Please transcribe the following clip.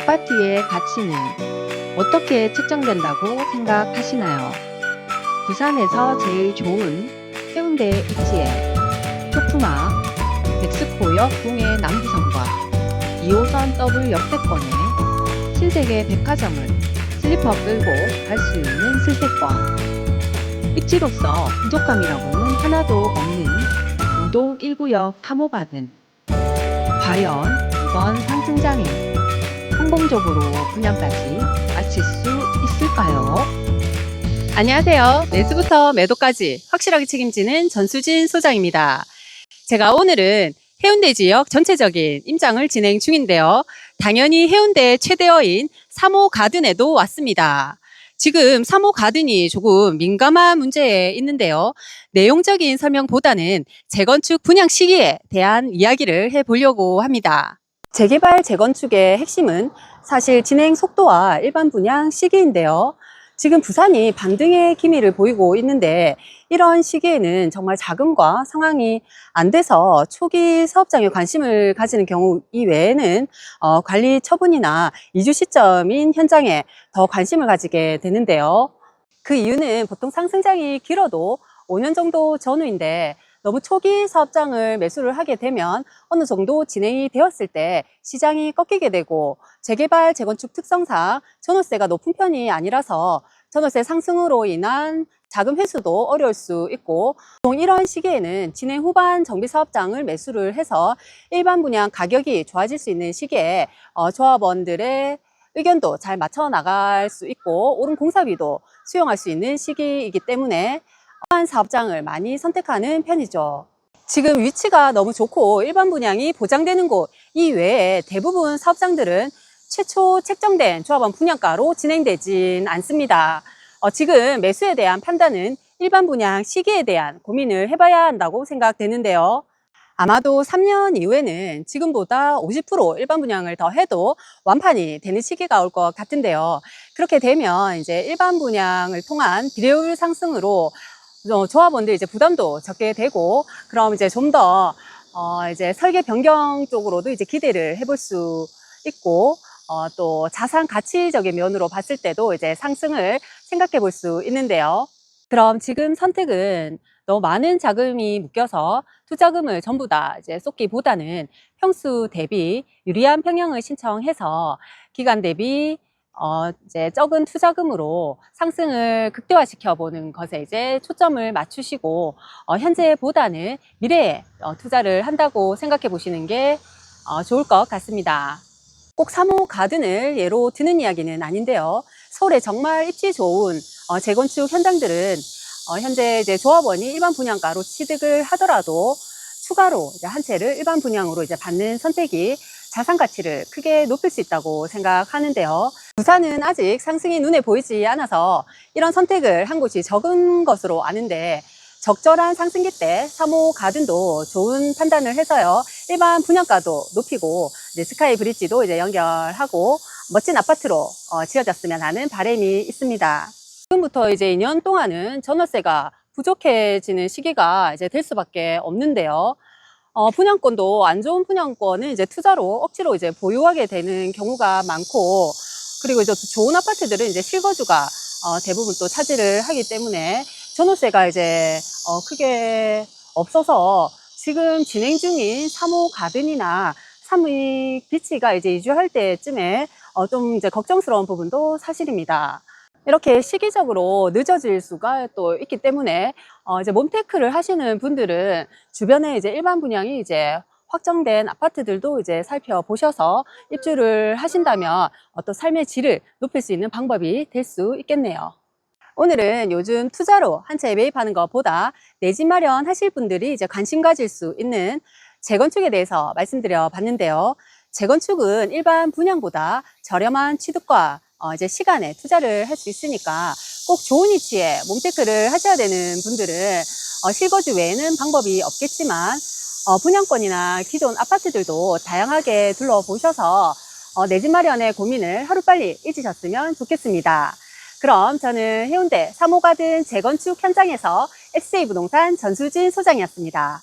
아파트의 가치는 어떻게 측정된다고 생각하시나요? 부산에서 제일 좋은 해운대 입지에 소품아, 백스코역 동해 남부선과 2호선 더블 역세권에 신세계 백화점을 슬리퍼 끌고 갈 수 있는 슬세권 입지로서 부족함이라고는 하나도 없는 우동 1구역 탐호받은 과연 이번 상승장에 성공적으로 분양까지 마칠 수 있을까요? 안녕하세요. 매수부터 매도까지 확실하게 책임지는 전수진 소장입니다. 제가 오늘은 해운대 지역 전체적인 임장을 진행 중인데요. 당연히 해운대 최대어인 3호 가든에도 왔습니다. 지금 3호 가든이 조금 민감한 문제에 있는데요. 내용적인 설명보다는 재건축 분양 시기에 대한 이야기를 해보려고 합니다. 재개발 재건축의 핵심은 사실 진행 속도와 일반 분양 시기인데요. 지금 부산이 반등의 기미를 보이고 있는데 이런 시기에는 정말 자금과 상황이 안 돼서 초기 사업장에 관심을 가지는 경우 이외에는 어, 관리 처분이나 이주 시점인 현장에 더 관심을 가지게 되는데요. 그 이유는 보통 상승장이 길어도 5년 정도 전후인데 너무 초기 사업장을 매수를 하게 되면 어느 정도 진행이 되었을 때 시장이 꺾이게 되고 재개발, 재건축 특성상 전월세가 높은 편이 아니라서 전월세 상승으로 인한 자금 회수도 어려울 수 있고 보통 이런 시기에는 진행 후반 정비 사업장을 매수를 해서 일반 분양 가격이 좋아질 수 있는 시기에 어, 조합원들의 의견도 잘 맞춰 나갈 수 있고 오른 공사비도 수용할 수 있는 시기이기 때문에 한 사업장을 많이 선택하는 편이죠. 지금 위치가 너무 좋고 일반 분양이 보장되는 곳 이외에 대부분 사업장들은 최초 책정된 조합원 분양가로 진행되진 않습니다. 어, 지금 매수에 대한 판단은 일반 분양 시기에 대한 고민을 해봐야 한다고 생각되는데요. 아마도 3년 이후에는 지금보다 50% 일반 분양을 더 해도 완판이 되는 시기가 올 것 같은데요. 그렇게 되면 이제 일반 분양을 통한 비례율 상승으로 어, 조합원들 이제 부담도 적게 되고 그럼 이제 좀더 어, 이제 설계 변경 쪽으로도 이제 기대를 해볼 수 있고 어, 또 자산 가치적인 면으로 봤을 때도 이제 상승을 생각해 볼 수 있는데요. 그럼 지금 선택은 너무 많은 자금이 묶여서 투자금을 전부 다 이제 쏟기보다는 평수 대비 유리한 평형을 신청해서 기간 대비 어, 이제 적은 투자금으로 상승을 극대화시켜 보는 것에 이제 초점을 맞추시고 어, 현재보다는 미래에 어, 투자를 한다고 생각해 보시는 게 어, 좋을 것 같습니다. 꼭 3호 가든을 예로 드는 이야기는 아닌데요. 서울에 정말 입지 좋은 어, 재건축 현장들은 어, 현재 이제 조합원이 일반 분양가로 취득을 하더라도 추가로 한 채를 일반 분양으로 이제 받는 선택이 자산 가치를 크게 높일 수 있다고 생각하는데요. 부산은 아직 상승이 눈에 보이지 않아서 이런 선택을 한 곳이 적은 것으로 아는데 적절한 상승기 때 3호 가든도 좋은 판단을 해서요. 일반 분양가도 높이고 스카이 브릿지도 이제 연결하고 멋진 아파트로 어, 지어졌으면 하는 바람이 있습니다. 지금부터 이제 2년 동안은 전월세가 부족해지는 시기가 이제 될 수밖에 없는데요. 어, 분양권도 안 좋은 분양권은 이제 투자로 억지로 이제 보유하게 되는 경우가 많고 그리고 이제 또 좋은 아파트들은 이제 실거주가 어, 대부분 또 차지를 하기 때문에 전월세가 이제 어, 크게 없어서 지금 진행 중인 3호 가든이나 3위 비치가 이제 이주할 때쯤에 어, 좀 이제 걱정스러운 부분도 사실입니다. 이렇게 시기적으로 늦어질 수가 또 있기 때문에 어, 이제 몸테크를 하시는 분들은 주변에 이제 일반 분양이 이제 확정된 아파트들도 이제 살펴보셔서 입주를 하신다면 어떤 삶의 질을 높일 수 있는 방법이 될 수 있겠네요. 오늘은 요즘 투자로 한 채 매입하는 것보다 내 집 마련 하실 분들이 이제 관심 가질 수 있는 재건축에 대해서 말씀드려 봤는데요. 재건축은 일반 분양보다 저렴한 취득과 어, 이제 시간에 투자를 할 수 있으니까 꼭 좋은 위치에 몸테크를 하셔야 되는 분들은 어, 실거주 외에는 방법이 없겠지만 어, 분양권이나 기존 아파트들도 다양하게 둘러보셔서 어, 내 집 마련의 고민을 하루빨리 잊으셨으면 좋겠습니다. 그럼 저는 해운대 3호 가든 재건축 현장에서 SJ부동산 전수진 소장이었습니다.